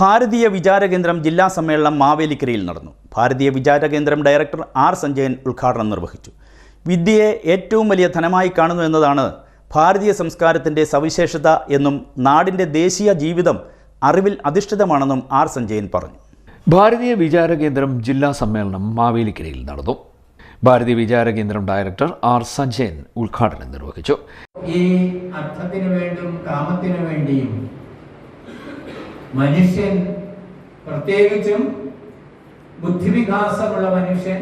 ഭാരതീയ വിചാരകേന്ദ്രം ജില്ലാ സമ്മേളനം മാവേലിക്കരയിൽ നടന്നു. ഭാരതീയ വിചാരകേന്ദ്രം ഡയറക്ടർ ആർ സഞ്ജയൻ ഉദ്ഘാടനം നിർവഹിച്ചു. വിദ്യയെ ഏറ്റവും വലിയ ധനമായി കാണുന്നു എന്നതാണ് ഭാരതീയ സംസ്കാരത്തിന്റെ സവിശേഷത എന്നും നാടിന്റെ ദേശീയ ജീവിതം അറിവിൽ അധിഷ്ഠിതമാണെന്നും ആർ സഞ്ജയൻ പറഞ്ഞു. ഭാരതീയ വിചാരകേന്ദ്രം ജില്ലാ സമ്മേളനം മാവേലിക്കരയിൽ നടന്നു. ഭാരതീയ വിചാരകേന്ദ്രം ഡയറക്ടർ ആർ സഞ്ജയൻ ഉദ്ഘാടനം നിർവഹിച്ചു. ഈ അർത്ഥത്തിനു വേണ്ടിയും കാമത്തിനു വേണ്ടിയും മനുഷ്യൻ പ്രത്യേകിച്ചും ബുദ്ധിവികാസമുള്ള മനുഷ്യൻ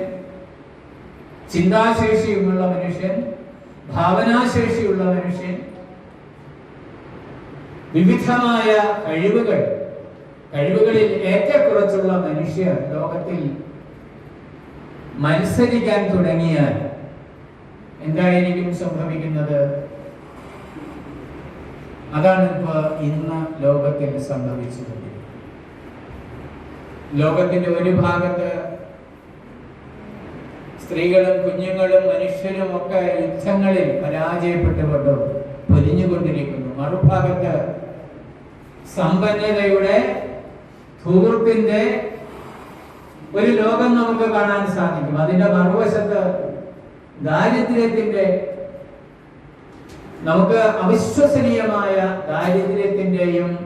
ചിന്താശേഷിയുമുള്ള മനുഷ്യൻ ഭാവനാശേഷിയുള്ള മനുഷ്യൻ വിവിധമായ കഴിവുകൾ കഴിവുകളിൽ ഏറ്റക്കുറച്ചുള്ള മനുഷ്യർ ലോകത്തിൽ മത്സരിക്കാൻ തുടങ്ങിയാൽ എന്തായിരിക്കും സംഭവിക്കുന്നത്? അതാണ് ഇപ്പൊ ഇന്ന് ലോകത്തിൽ സംഭവിച്ചുകൊണ്ടിരിക്കുന്നത് ലോകത്തിന്റെ ഒരു ഭാഗത്ത് സ്ത്രീകളും കുഞ്ഞുങ്ങളും മനുഷ്യരും ഒക്കെ യുദ്ധങ്ങളിൽ പരാജയപ്പെട്ടുകൊണ്ട് പൊലിഞ്ഞുകൊണ്ടിരിക്കുന്നു. മറുഭാഗത്ത് സമ്പന്നതയുടെ ധൂർത്തിന്റെ ഒരു ലോകം നമുക്ക് കാണാൻ സാധിക്കും. അതിന്റെ മറുവശത്ത് ദാരിദ്ര്യത്തിന്റെ നമുക്ക് അവിശ്വസനീയമായ ആയിട്ടുള്ള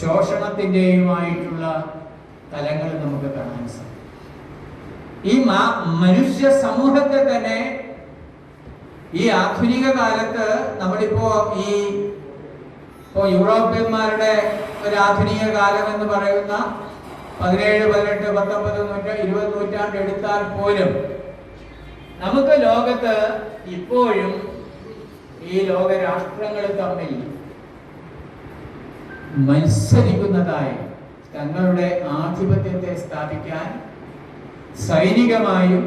ശോഷണത്തിന്റെയുമായിട്ടുള്ള തലങ്ങൾ നമുക്ക് കാണാൻ സാധിക്കും. ഈ മനുഷ്യ സമൂഹത്തെ തന്നെ ഈ ആധുനിക കാലത്ത് നമ്മളിപ്പോ ഈ ഇപ്പോ യൂറോപ്യന്മാരുടെ ഒരു ആധുനിക കാലം എന്ന് പറയുന്ന പതിനേഴ് പതിനെട്ട് പത്തൊമ്പത് നൂറ്റ ഇരുപത് നൂറ്റാണ്ട് എടുത്താൽ പോലും നമുക്ക് ലോകത്ത് ഇപ്പോഴും ഈ ലോക രാഷ്ട്രങ്ങൾ തമ്മിൽ മത്സരിക്കുന്നതായി തങ്ങളുടെ ആധിപത്യത്തെ സ്ഥാപിക്കാൻ സൈനികമായും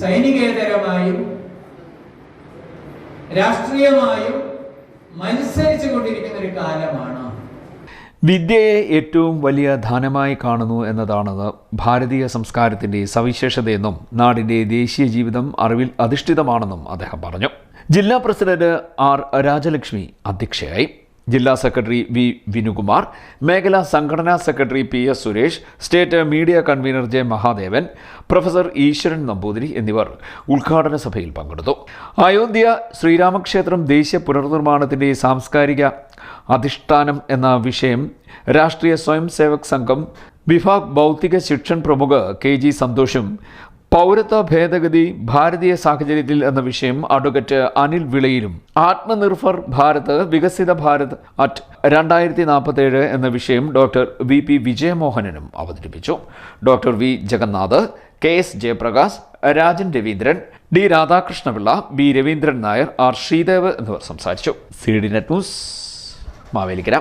സൈനികേതരമായും രാഷ്ട്രീയമായും മത്സരിച്ചു കൊണ്ടിരിക്കുന്ന ഒരു കാലമാണ് വിദ്യയെ ഏറ്റവും വലിയ ധനമായി കാണുന്നു എന്നതാണ് ഭാരതീയ സംസ്കാരത്തിന്റെ സവിശേഷതയെന്നും നാടിന്റെ ദേശീയ ജീവിതം അറിവിൽ അധിഷ്ഠിതമാണെന്നും അദ്ദേഹം പറഞ്ഞു. ജില്ലാ പ്രസിഡന്റ് ആർ രാജലക്ഷ്മി അധ്യക്ഷയായി. ജില്ലാ സെക്രട്ടറി വി വിനുകുമാർ മേഖലാ സംഘടനാ secretary P S Suresh state media convener J Mahadevan professor Eswaran Namboothiri എന്നിവർ ഉദ്ഘാടന സഭയിൽ പങ്കെടുത്തു. അയോധ്യ ശ്രീരാമക്ഷേത്രം ദേശീയ പുനർനിർമ്മാണത്തിന്റെ സാംസ്കാരിക അധിഷ്ഠാനം എന്ന വിഷയം രാഷ്ട്രീയ സ്വയം സേവക് സംഘം വിഭാഗ് ഭൗതിക ശിക്ഷൺ പ്രമുഖ കെ ജി സന്തോഷും പൗരത്വ ഭേദഗതി ഭാരതീയ സാഹചര്യത്തിൽ എന്ന വിഷയം അഡ്വക്കേറ്റ് അനിൽ വിളയിലും ആത്മനിർഭർ ഭാരത് വികസിത ഭാരത് അറ്റ് രണ്ടായിരത്തി നാൽപ്പത്തേഴ് എന്ന വിഷയം ഡോക്ടർ വി പി വിജയമോഹനനും അവതരിപ്പിച്ചു. Doctor V Jagannath K S Jayaprakash Rajan Raveendran D Radhakrishnapillai B Raveendran Nair R Sreedev എന്നിവർ സംസാരിച്ചു. C D net news. Mavelikara